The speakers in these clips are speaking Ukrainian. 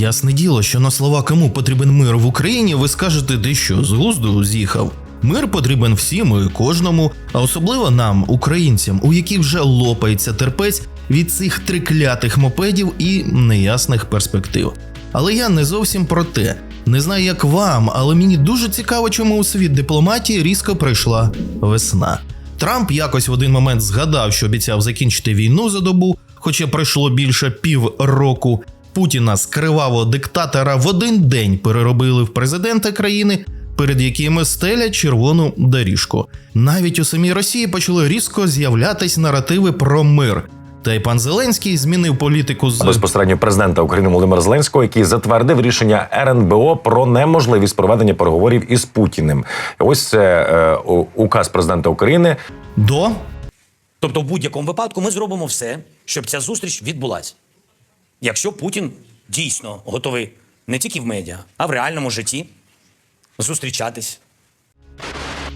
Ясне діло, що на слова кому потрібен мир в Україні, ви скажете, ти що з глузду з'їхав. Мир потрібен всім і кожному, а особливо нам, українцям, у яких вже лопається терпець від цих триклятих мопедів і неясних перспектив. Але я не зовсім про те. Не знаю, як вам, але мені дуже цікаво, чому у світ дипломатії різко прийшла весна. Трамп якось в один момент згадав, що обіцяв закінчити війну за добу, хоча пройшло більше пів року. Путіна з кривавого диктатора в один день переробили в президента країни, перед якими стелять червону доріжку. Навіть у самій Росії почали різко з'являтись наративи про мир. Та й пан Зеленський змінив політику з безпосередньо президента України Володимира Зеленського, який затвердив рішення РНБО про неможливість проведення переговорів із Путіним. Ось це е, указ президента України. до Тобто, в будь-якому випадку ми зробимо все, щоб ця зустріч відбулася. Якщо Путін дійсно готовий не тільки в медіа, а в реальному житті зустрічатись.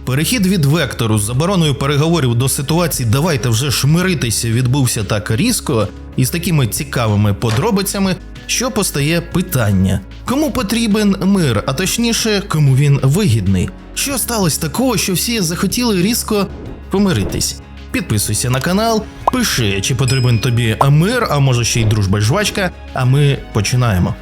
Перехід від вектору з забороною переговорів до ситуації давайте вже шмиритися відбувся так різко і з такими цікавими подробицями, що постає питання: кому потрібен мир, а точніше, кому він вигідний? Що сталося такого, що всі захотіли різко помиритись? Підписуйся на канал, пиши, чи потрібен тобі мир, а може ще й дружба жвачка. А ми починаємо.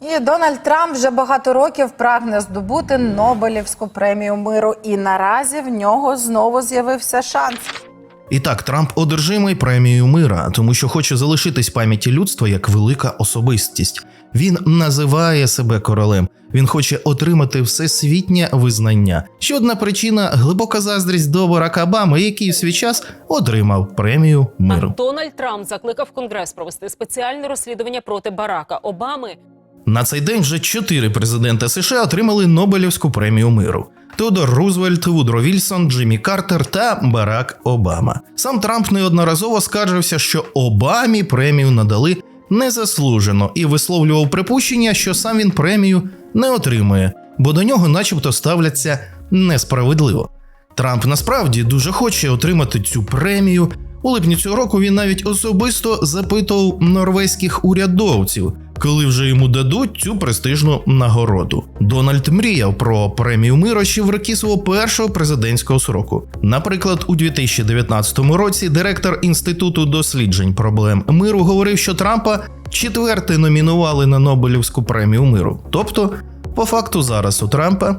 І Дональд Трамп вже багато років прагне здобути Нобелівську премію миру, і наразі в нього знову з'явився шанс. І так, Трамп одержимий премією мира, тому що хоче залишитись в пам'яті людства як велика особистість. Він називає себе королем. Він хоче отримати всесвітнє визнання. Ще одна причина глибока заздрість до Барака Обами, який в свій час отримав премію миру. Дональд Трамп закликав Конгрес провести спеціальне розслідування проти Барака Обами. На цей день вже чотири президента США отримали Нобелівську премію миру: Теодор Рузвельт, Вудро Вільсон, Джиммі Картер та Барак Обама. Сам Трамп неодноразово скаржився, що Обамі премію надали незаслужено і висловлював припущення, що сам він премію не отримує, бо до нього, начебто, ставляться несправедливо. Трамп насправді дуже хоче отримати цю премію. У липні цього року він навіть особисто запитував норвезьких урядовців, коли вже йому дадуть цю престижну нагороду. Дональд мріяв про премію миру ще в роки свого першого президентського сроку. Наприклад, у 2019 році директор інституту досліджень проблем миру говорив, що Трампа четверте номінували на Нобелівську премію миру. Тобто, по факту, зараз у Трампа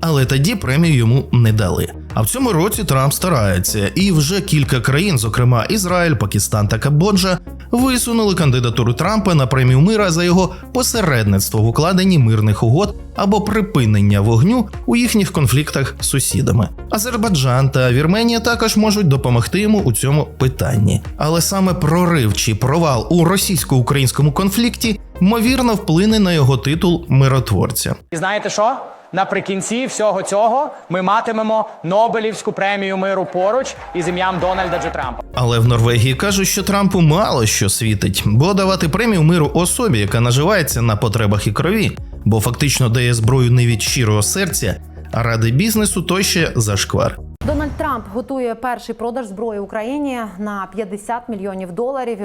але тоді премію йому не дали. А в цьому році Трамп старається, і вже кілька країн, зокрема Ізраїль, Пакистан та Камбоджа, висунули кандидатуру Трампа на премію мира за його посередництво в укладенні мирних угод або припинення вогню у їхніх конфліктах з сусідами. Азербайджан та Вірменія також можуть допомогти йому у цьому питанні. Але саме прорив чи провал у російсько-українському конфлікті ймовірно вплине на його титул миротворця. І знаєте що? Наприкінці всього цього ми матимемо Нобелівську премію миру поруч із ім'ям Дональда Дж. Трампа. Але в Норвегії кажуть, що Трампу мало що світить, бо давати премію миру особі, яка наживається на потребах і крові, бо фактично дає зброю не від щирого серця, а ради бізнесу то ще зашквар. Дональд Трамп готує перший продаж зброї Україні на 50 мільйонів доларів.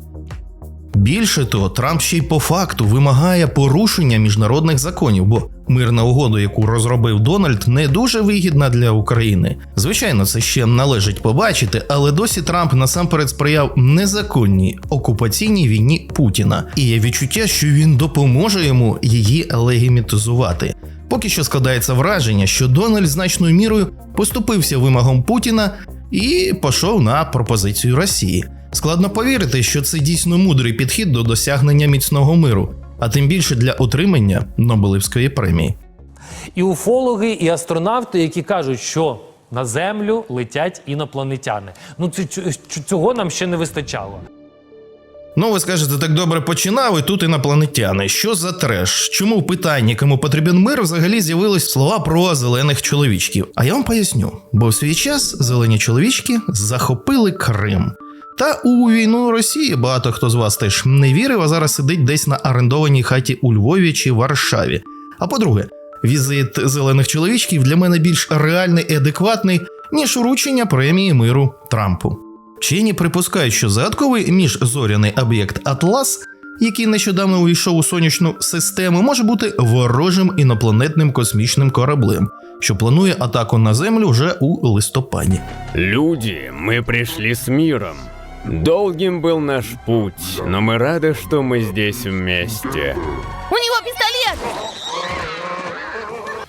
Більше того, Трамп ще й по факту вимагає порушення міжнародних законів, бо мирна угода, яку розробив Дональд, не дуже вигідна для України. Звичайно, це ще належить побачити, але досі Трамп насамперед сприяв незаконній окупаційній війні Путіна, і є відчуття, що він допоможе йому її легімітизувати. Поки що складається враження, що Дональд значною мірою поступився вимогам Путіна і пішов на пропозицію Росії. Складно повірити, що це дійсно мудрий підхід до досягнення міцного миру, а тим більше для отримання Нобелівської премії. і уфологи, і астронавти, які кажуть, що на землю летять інопланетяни. Ну цю- цього нам ще не вистачало. Ну, ви скажете, так добре починав, і тут інопланетяни. Що за треш? Чому в питанні, кому потрібен мир, взагалі з'явились слова про зелених чоловічків? А я вам поясню, бо в свій час зелені чоловічки захопили Крим. Та у війну Росії багато хто з вас теж не вірив, а зараз сидить десь на орендованій хаті у Львові чи Варшаві. А по-друге, візит зелених чоловічків для мене більш реальний і адекватний, ніж уручення премії миру Трампу. Вчені припускають, що загадковий міжзоряний об'єкт Атлас, який нещодавно увійшов у сонячну систему, може бути ворожим інопланетним космічним кораблем, що планує атаку на Землю вже у листопаді. Люди, мы пришли с миром. Долгим был наш путь, но мы рады, что мы здесь вместе. У него пистолет!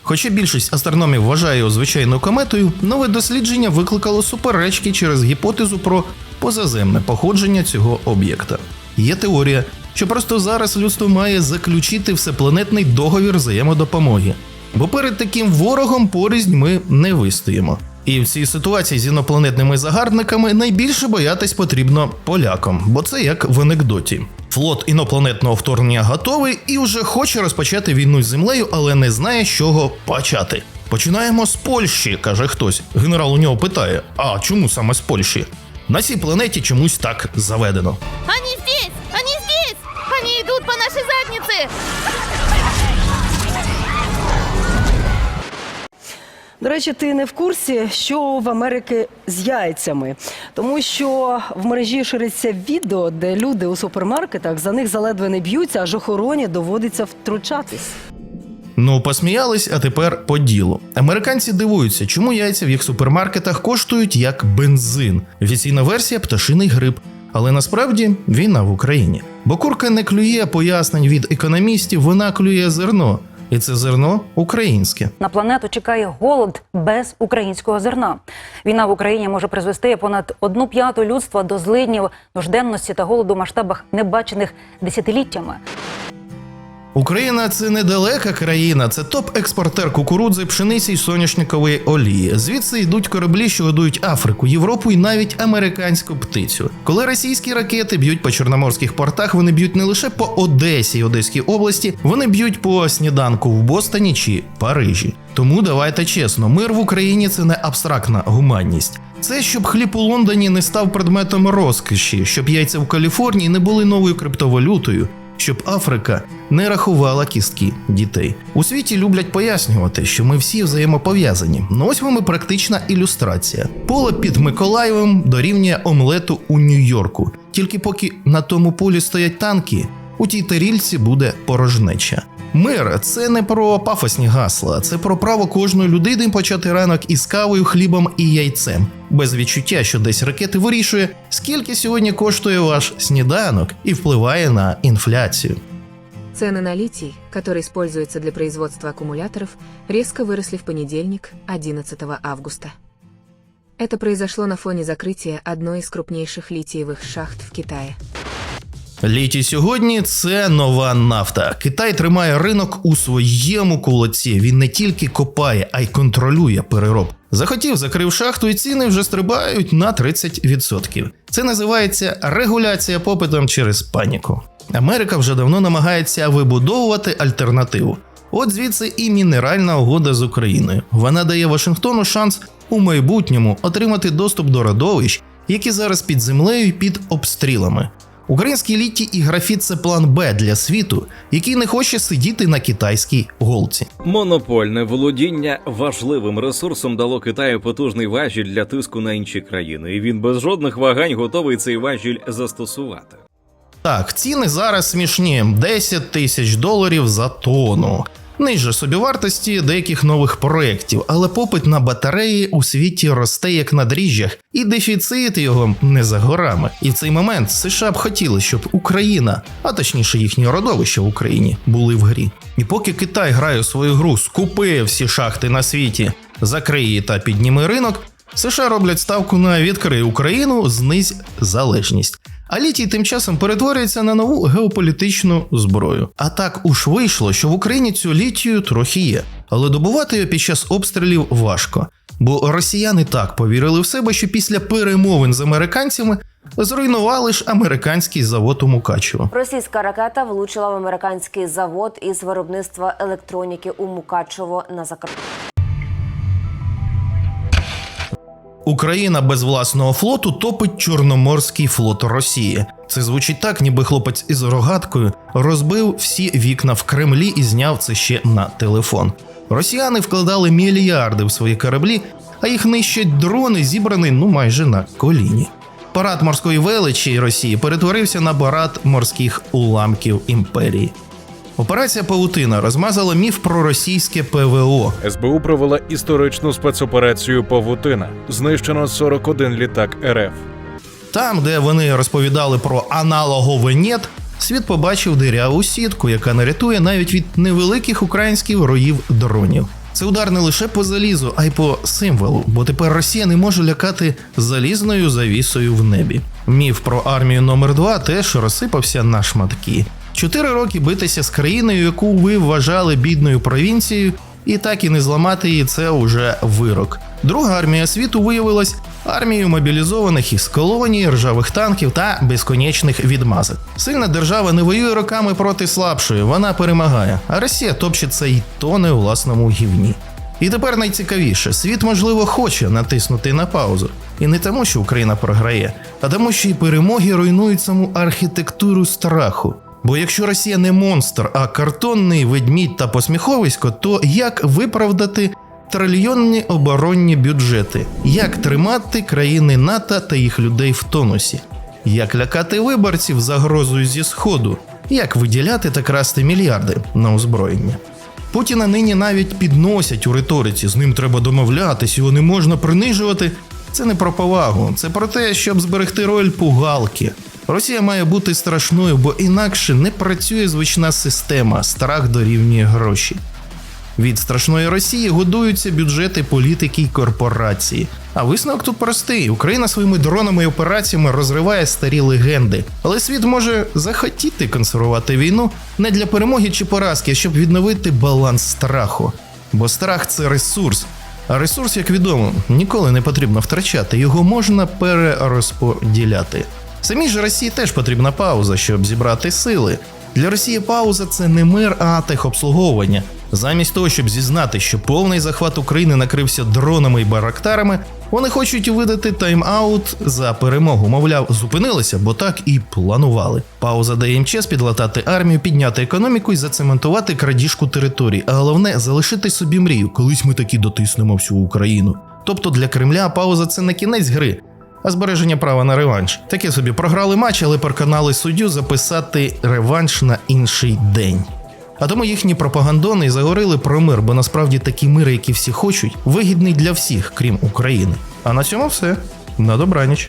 Хоча більшість астрономів вважає його звичайною кометою, нове дослідження викликало суперечки через гіпотезу про позаземне походження цього об'єкта. Є теорія, що просто зараз людство має заключити всепланетний договір взаємодопомоги, бо перед таким ворогом порізнь ми не вистоїмо. І в цій ситуації з інопланетними загарбниками найбільше боятись потрібно полякам, бо це як в анекдоті. Флот інопланетного вторгнення готовий і вже хоче розпочати війну з землею, але не знає, з чого почати. Починаємо з Польщі, каже хтось. Генерал у нього питає: а чому саме з Польщі? На цій планеті чомусь так заведено. Они здесь! Они здесь! Они идут по нашей заднице! До речі, ти не в курсі, що в Америки з яйцями, тому що в мережі шириться відео, де люди у супермаркетах за них заледве не б'ються, аж охороні доводиться втручатись. Ну, посміялись, а тепер по ділу. Американці дивуються, чому яйця в їх супермаркетах коштують як бензин. Офіційна версія пташиний грип. Але насправді війна в Україні. Бо курка не клює пояснень від економістів, вона клює зерно. І це зерно українське. На планету чекає голод без українського зерна. Війна в Україні може призвести понад одну п'яту людства до злиднів, нужденності та голоду в масштабах небачених десятиліттями. Україна це недалека країна, це топ-експортер кукурудзи, пшениці й соняшникової олії. Звідси йдуть кораблі, що годують Африку, Європу і навіть американську птицю. Коли російські ракети б'ють по чорноморських портах, вони б'ють не лише по Одесі й Одеській області, вони б'ють по сніданку в Бостоні чи Парижі. Тому давайте чесно, мир в Україні це не абстрактна гуманність. Це щоб хліб у Лондоні не став предметом розкоші, щоб яйця в Каліфорнії не були новою криптовалютою, щоб Африка не рахувала кістки дітей. У світі люблять пояснювати, що ми всі взаємопов'язані. Ну ось вам і практична ілюстрація. Поле під Миколаєвом дорівнює омлету у Нью-Йорку. Тільки поки на тому полі стоять танки, у тій тарільці буде порожнеча. Мир це не про пафосні гасла, це про право кожної людини почати ранок із кавою, хлібом і яйцем, без відчуття, що десь ракети вирішує, скільки сьогодні коштує ваш сніданок і впливає на інфляцію. Цены на литий, который используется для производства аккумуляторов, резко выросли в понедельник, 11 августа. Это произошло на фоне закрытия одной из крупнейших литиевых шахт в Китае. Літій сьогодні це нова нафта. Китай тримає ринок у своєму кулаці. Він не тільки копає, а й контролює перероб. Захотів, закрив шахту, і ціни вже стрибають на 30%. Це називається регуляція попитом через паніку. Америка вже давно намагається вибудовувати альтернативу. От звідси і мінеральна угода з Україною. Вона дає Вашингтону шанс у майбутньому отримати доступ до родовищ, які зараз під землею і під обстрілами. Український літій і графіт це план Б для світу, який не хоче сидіти на китайській голці. Монопольне володіння важливим ресурсом дало Китаю потужний важіль для тиску на інші країни, і він без жодних вагань готовий цей важіль застосувати. Так, ціни зараз смішні 10 тисяч доларів за тонну. Ниже собівартості деяких нових проєктів, але попит на батареї у світі росте як на дріжджах, і дефіцит його не за горами. І в цей момент США б хотіли, щоб Україна, а точніше їхні родовища в Україні, були в грі. І поки Китай грає свою гру, скупи всі шахти на світі, закриє та підніме ринок. США роблять ставку на відкрий Україну, знизь залежність. А літій тим часом перетворюється на нову геополітичну зброю. А так уж вийшло, що в Україні цю літію трохи є, але добувати її під час обстрілів важко. Бо росіяни так повірили в себе, що після перемовин з американцями зруйнували ж американський завод у Мукачево. Російська ракета влучила в американський завод із виробництва електроніки у Мукачево на Закарпатті. Україна без власного флоту топить Чорноморський флот Росії. Це звучить так, ніби хлопець із рогаткою розбив всі вікна в Кремлі і зняв це ще на телефон. Росіяни вкладали мільярди в свої кораблі, а їх нищать дрони, зібрані ну майже на коліні. Парад морської величі Росії перетворився на парад морських уламків імперії. Операція Паутина розмазала міф про російське ПВО. СБУ провела історичну спецоперацію Павутина. Знищено 41 літак РФ. Там, де вони розповідали про аналогове «нєт», світ побачив диряву сітку, яка не рятує навіть від невеликих українських роїв дронів. Це удар не лише по залізу, а й по символу, бо тепер Росія не може лякати залізною завісою в небі. Міф про армію номер 2 теж розсипався на шматки. Чотири роки битися з країною, яку ви вважали бідною провінцією, і так і не зламати її це уже вирок. Друга армія світу виявилась армією мобілізованих із колоній, ржавих танків та безконечних відмазок. Сильна держава не воює роками проти слабшої, вона перемагає, а Росія топчеться і тоне у власному гівні. І тепер найцікавіше, світ, можливо, хоче натиснути на паузу. І не тому, що Україна програє, а тому, що і перемоги руйнують саму архітектуру страху. Бо якщо Росія не монстр, а картонний ведмідь та посміховисько, то як виправдати трильйонні оборонні бюджети? Як тримати країни НАТО та їх людей в тонусі? Як лякати виборців загрозою зі сходу? Як виділяти та красти мільярди на озброєння? Путіна нині навіть підносять у риториці, з ним треба домовлятись, його не можна принижувати. Це не про повагу, це про те, щоб зберегти роль пугалки. Росія має бути страшною, бо інакше не працює звична система, страх дорівнює гроші. Від страшної Росії годуються бюджети політики й корпорації. А висновок тут простий: Україна своїми дронами і операціями розриває старі легенди. Але світ може захотіти консервувати війну не для перемоги чи поразки, а щоб відновити баланс страху. Бо страх це ресурс. А ресурс, як відомо, ніколи не потрібно втрачати, його можна перерозподіляти. Самій ж Росії теж потрібна пауза, щоб зібрати сили. Для Росії пауза це не мир, а техобслуговування. Замість того, щоб зізнати, що повний захват України накрився дронами і барактарами, вони хочуть видати тайм-аут за перемогу. Мовляв, зупинилися, бо так і планували. Пауза дає їм час підлатати армію, підняти економіку і зацементувати крадіжку територій. А головне залишити собі мрію, колись ми таки дотиснемо всю Україну. Тобто для Кремля пауза це не кінець гри, а збереження права на реванш. Таке собі програли матч, але переконали суддю записати реванш на інший день. А тому їхні пропагандони заговорили про мир, бо насправді такі мири, які всі хочуть, вигідний для всіх, крім України. А на цьому все. На добраніч.